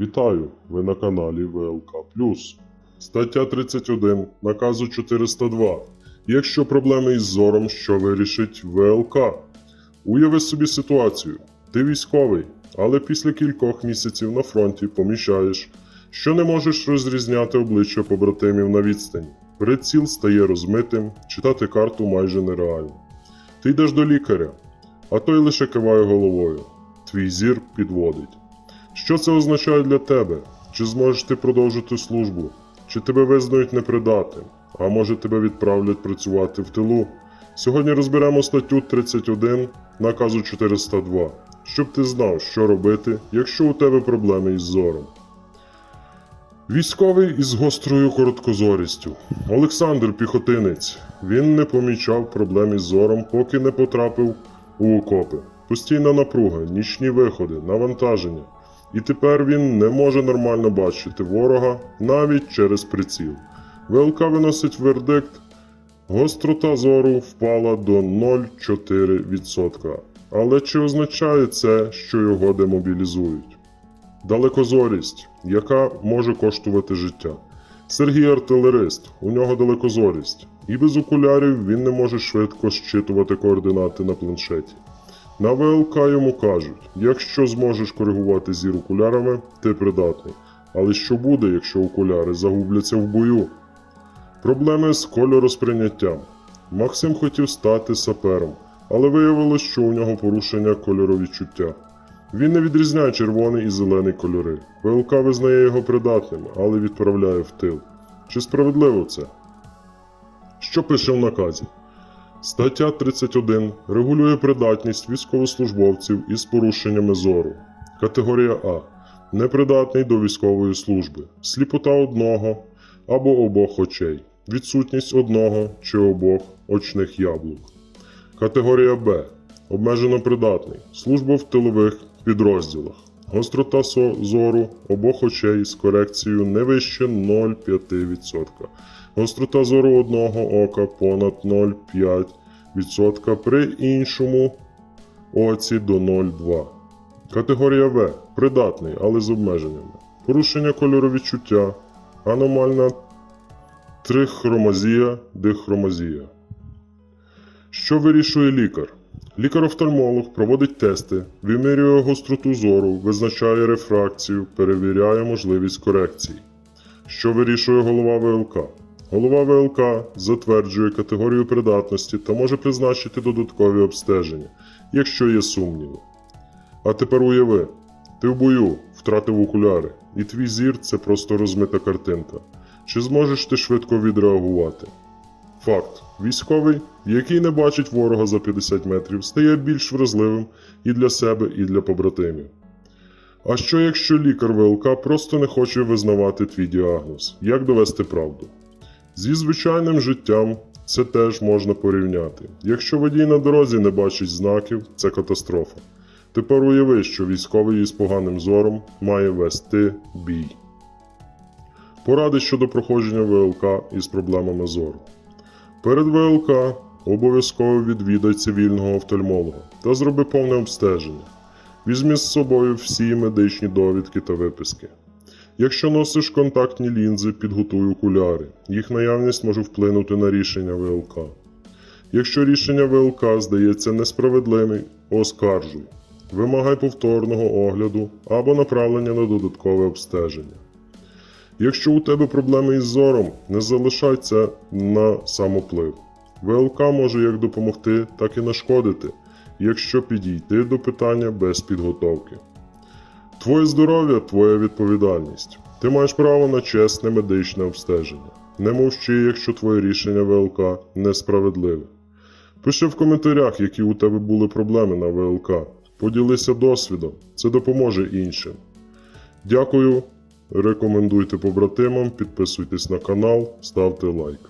Вітаю! Ви на каналі ВЛК Стаття 31 наказу 402. Якщо проблеми із зором, що вирішить ВЛК? Уяви собі ситуацію. Ти військовий, але після кількох місяців на фронті помічаєш, що не можеш розрізняти обличчя побратимів на відстані. Приціл стає розмитим, читати карту майже нереально. Ти йдеш до лікаря, а той лише киває головою. Твій зір підводить. Що це означає для тебе? Чи зможеш ти продовжити службу? Чи тебе визнають непридатним? А може тебе відправлять працювати в тилу? Сьогодні розберемо статтю 31 наказу 402, щоб ти знав, що робити, якщо у тебе проблеми із зором. Військовий із гострою короткозорістю. Олександр Піхотинець. Він не помічав проблем із зором, поки не потрапив у окопи. Постійна напруга, нічні виходи, навантаження. І тепер він не може нормально бачити ворога навіть через приціл. ВЛК виносить вердикт. Гострота зору впала до 0,4%. Але чи означає це, що його демобілізують? Далекозорість, яка може коштувати життя. Сергій артилерист, у нього далекозорість, і без окулярів він не може швидко щитувати координати на планшеті. На ВЛК йому кажуть: якщо зможеш коригувати зір окулярами, ти придатний. Але що буде, якщо окуляри загубляться в бою? Проблеми з кольоросприйняттям. Максим хотів стати сапером, але виявилось, що у нього порушення кольоровідчуття. Він не відрізняє червоний і зелений кольори. ВЛК визнає його придатним, але відправляє в тил. Чи справедливо це? Що пише в наказі? Стаття 31 регулює придатність військовослужбовців із порушеннями зору. Категорія А. Непридатний до військової служби. Сліпота одного або обох очей. Відсутність одного чи обох очних яблук. Категорія Б. Обмежено придатний. Служба в тилових підрозділах. Гострота зору обох очей з корекцією не вище 0,5%. Гострота зору одного ока понад 0,5% при іншому оці до 0,2. Категорія В. Придатний, але з обмеженнями. Порушення кольоровідчуття. Аномальна трихромазія, дихромазія. Що вирішує лікар? Лікар-офтальмолог проводить тести, вимірює гостроту зору, визначає рефракцію, перевіряє можливість корекцій. Що вирішує голова ВЛК? Голова ВЛК затверджує категорію придатності та може призначити додаткові обстеження, якщо є сумніви. А тепер уяви, ти в бою втратив окуляри, і твій зір це просто розмита картинка. Чи зможеш ти швидко відреагувати? Факт: військовий, який не бачить ворога за 50 метрів, стає більш вразливим і для себе, і для побратимів. А що якщо лікар ВЛК просто не хоче визнавати твій діагноз? Як довести правду? Зі звичайним життям це теж можна порівняти. Якщо водій на дорозі не бачить знаків, це катастрофа. Тепер уяви, що військовий із поганим зором має вести бій. Поради щодо проходження ВЛК із проблемами зору. Перед ВЛК обов'язково відвідай цивільного офтальмолога та зроби повне обстеження. Візьми з собою всі медичні довідки та виписки. Якщо носиш контактні лінзи, підготуй окуляри. Їх наявність може вплинути на рішення ВЛК. Якщо рішення ВЛК здається несправедливим, оскаржуй. Вимагай повторного огляду або направлення на додаткове обстеження. Якщо у тебе проблеми із зором, не залишай це на самоплив. ВЛК може як допомогти, так і нашкодити, якщо підійти до питання без підготовки. Твоє здоров'я твоя відповідальність. Ти маєш право на чесне медичне обстеження. Не мовчи, якщо твоє рішення ВЛК несправедливе. Пиши в коментарях, які у тебе були проблеми на ВЛК. Поділися досвідом, це допоможе іншим. Дякую, рекомендуйте побратимам, підписуйтесь на канал, ставте лайк.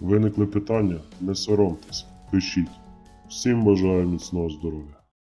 Виникли питання? Не соромтесь, пишіть. Всім бажаю міцного здоров'я.